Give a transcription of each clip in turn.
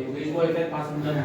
Ibu-ibu ikan pas bener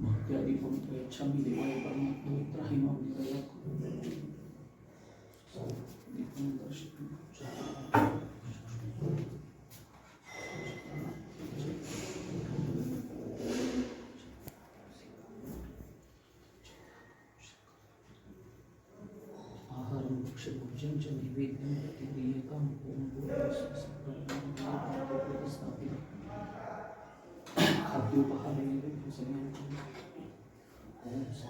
भक्त्यादिकं प्रयच्छामि देवाय परमात्ममित्राहि माँ दया कुरु दीपं lupa ka na yun. Sa mga Alam sa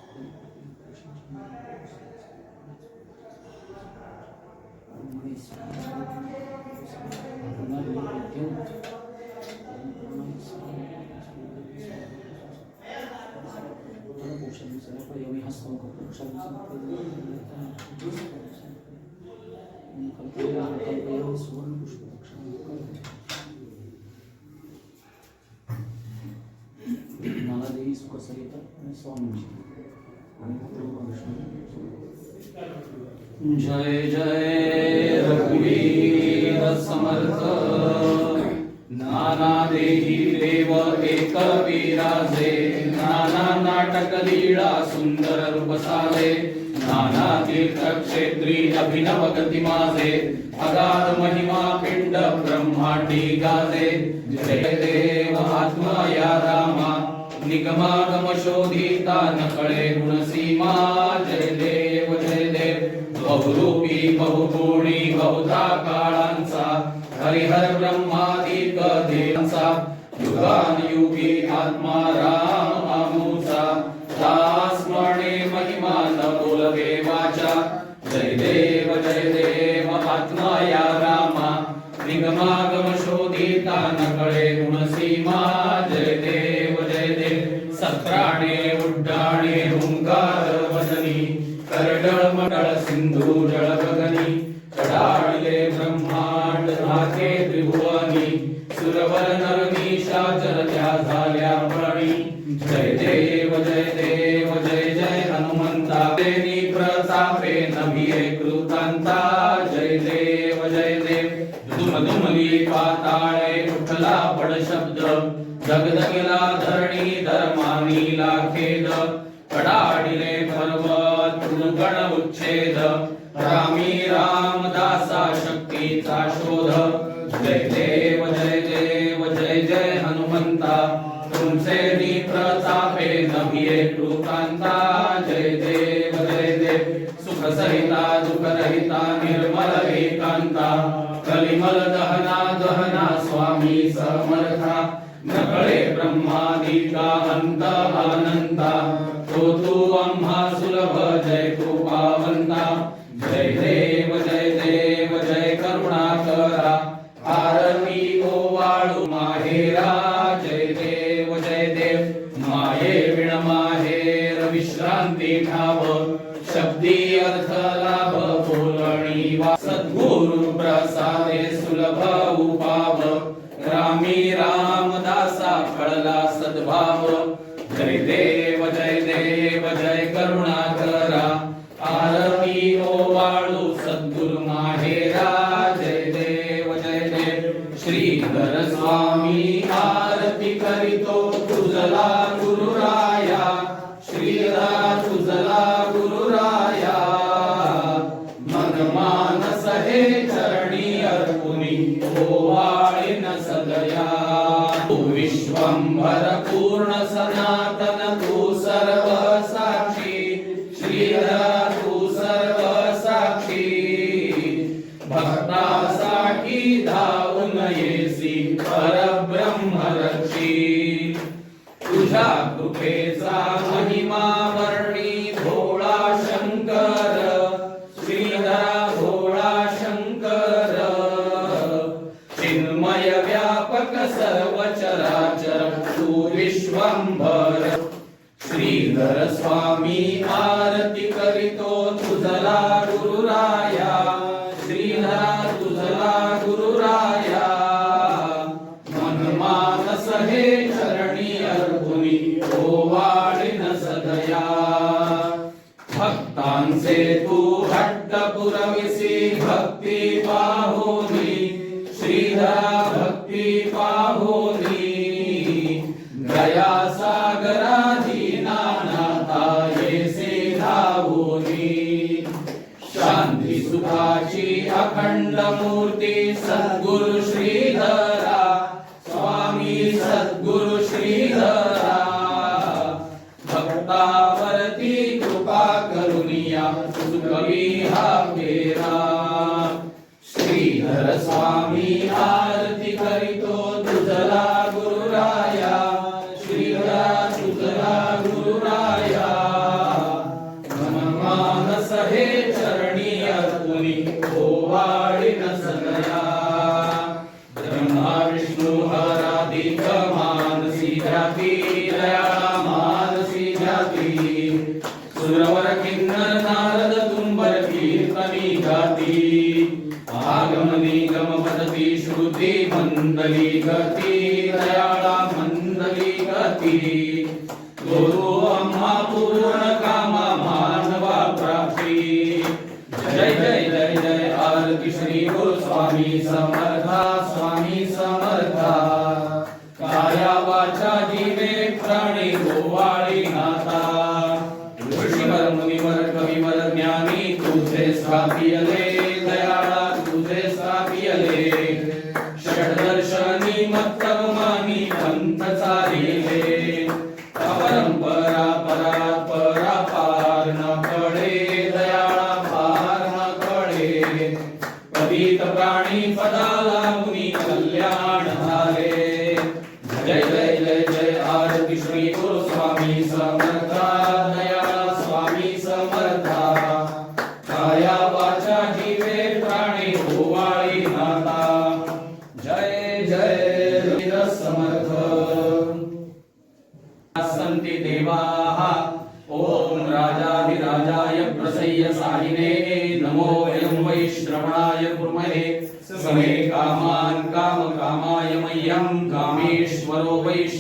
Thank you. सुखसरिता आणि स्वामीजी आणि जय जय, रघुवीर समर्थ। नाना देही देव, एक विराजे। नाना नाटक लीळा सुंदर रूप साजे। नाना तीर्थ क्षेत्री अभिनव गती माझे अगाध महिमा पिंड ब्रह्मांडी गाजे। जय देव, आत्मा या रामा। निगमागम शोधिता न कळे गुणसीमा जय देव जय देव. बहुरूपी बहुगुणी बहुधा काळांचा हरिहर ब्रह्मादिक देवांचा युगान युगी आत्मा गुरु जळगगनी कडाळले ब्रह्मांड नाके त्रिभुवनी सुरवर नर उच्छेद। रामी रामदासा शक्तीचा शोध। जय देव जय देव जय जय हनुमंता। तुमचे नी प्रतापे नभिये कृतांता जय देव जय देव सुख सहिता दुःख रहिता निर्मल एकांता। कलिमल दहना दहना स्वामी समर्था। नकळे कळे अंत अनंता। तो तू आम्हा सुलभ जय कृपावंता जय रामी रामदासा फळला सद्भाव. जय देव जय देव जय करुणा करा. आरती ओवाळू सद्गुरु माहेरा. जय देव जय देव. श्रीधर स्वामी आरती करीतो तुझला गुरुराया. श्रीधरा तुझला गुरुराया. मन मानस हे चरणी अर्पुनी ओवाळीन सदया। तू विश्वंभर पूर्ण सनातन तू सर्व साक्षी श्रीधरा तू सर्व साक्षी भक्तासाठी धावून येसी परब्रह्म रक्षी तुझ्या कृपेचा महिमा श्री अखंड मूर्ती सद्गुरु श्रीधरा स्वामी सद्गुरु be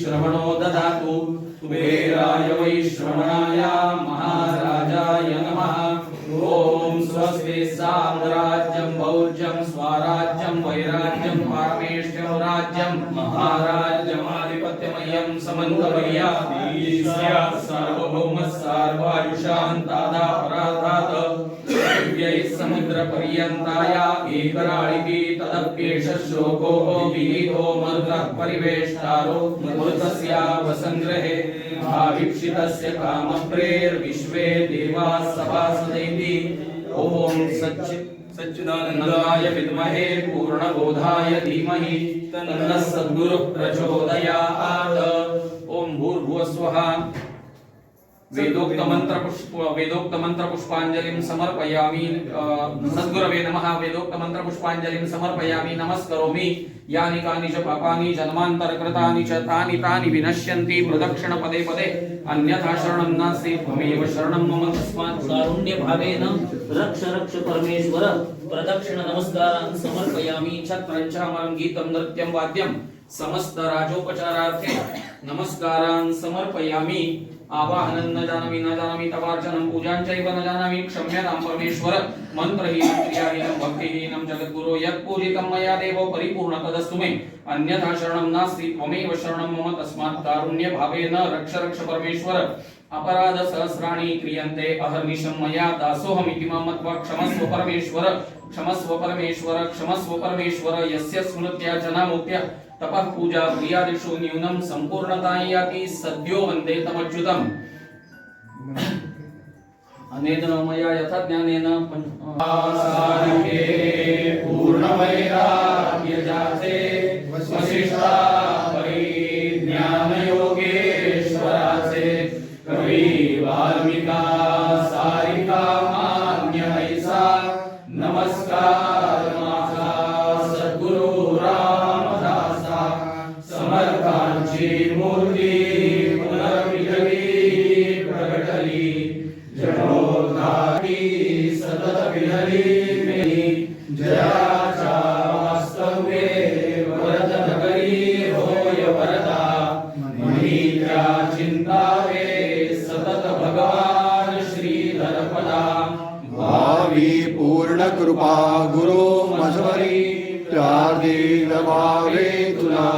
श्रवणो ददातु। कुबेराय वै श्रवणाय महाराजाय नमः। ॐ स्वस्ति साम्राज्यं भौज्यं स्वराज्यं, वैराज्यं पारमेष्ठ्यं राज्यं महाराज्यमाधिपत्यमयं समन्तमय्याति स्यात् सार्वभौमः सार्वायुषान्तादा दिव्यैः तदप्येष विहितो मरुतः परिवेष्टारो मरुतस्यावसङ्ग्रहे आवीक्षितस्य कामप्रेर्विश्वे देवाः सभासदैति ॐ सच्चि, सच्चिदानन्दाय विद्महे पूर्णबोधाय धीमहि। तन्नः सद्गुरुः प्रचोदयात्। ओम भूर्भुवस्वः वेदोक्त मंत्र पुष्प वेदोक्त मंत्र पुष्पांजलिं समर्पयामि सद्गुरवे नमः वेदोक्त मंत्र पुष्पांजलिं समर्पयामि नमस्करोमि। यानि कानि च पापानि जन्मान्तरकृतानि च तानि तानि विनश्यन्ति प्रदक्षिण पदे पदे अन्यथा शरणं नास्ति त्वमेव शरणं मम तस्मात् कारुण्य भावेन रक्ष रक्ष परमेश्वर प्रदक्षिण नमस्कारान् समर्पयामि छत्रं च अमरं गीतं नृत्यं वाद्यं समस्त राजोपचारार्थे नमस्कारान् समर्पयामि। आवाहनं न जानामि न जानामि तवार्चनं पूजां चैव न जानामि। क्षम्यतां परमेश्वर, मन्त्रहीनं, क्रियाहीनं, भक्तिहीनं, जगद्गुरो यत् पूजितं मया देवो परिपूर्ण तदस्तु मे। अन्यथा शरणं नास्ति, त्वमेव शरणं मम तस्मात् कारुण्य भावेन रक्ष रक्ष परमेश्वर अपराध सहस्राणि क्रियन्ते, अहर्निशं मया दासोऽहमिति माँ मत्वा क्षमस्व परमेश्वर क्षमस्व परमेश्वर क्षमस्व परमेश्वर, यस्य स्मृत्या जनामोक्त्य तपः पूजा प्रियादिषु न्यूनं सम्पूर्णतां याति सद्यो वंदे तमच्युतम्। अनेन मया यथा ज्ञानेन पूर्णवैराग्यजाते वसिष्ठा परिज्ञानयोगेश्वराचे कवी वाल्मिका सारिका नमस्कार। कृपा गुरु मजवरी प्रार्थित भावे तुला।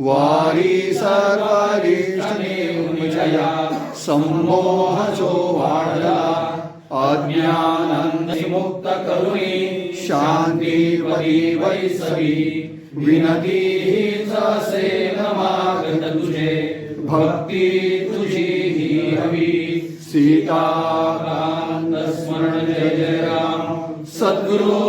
वारी सर्वारी जया संमोह जो वाढला अज्ञानंद अज्ञानंद मुक्त करुणी। शांती पदी वैसवी, विनती हीच असेल मागत तुझे। भक्ती तुझी ही हवी। सीताकांत Guru.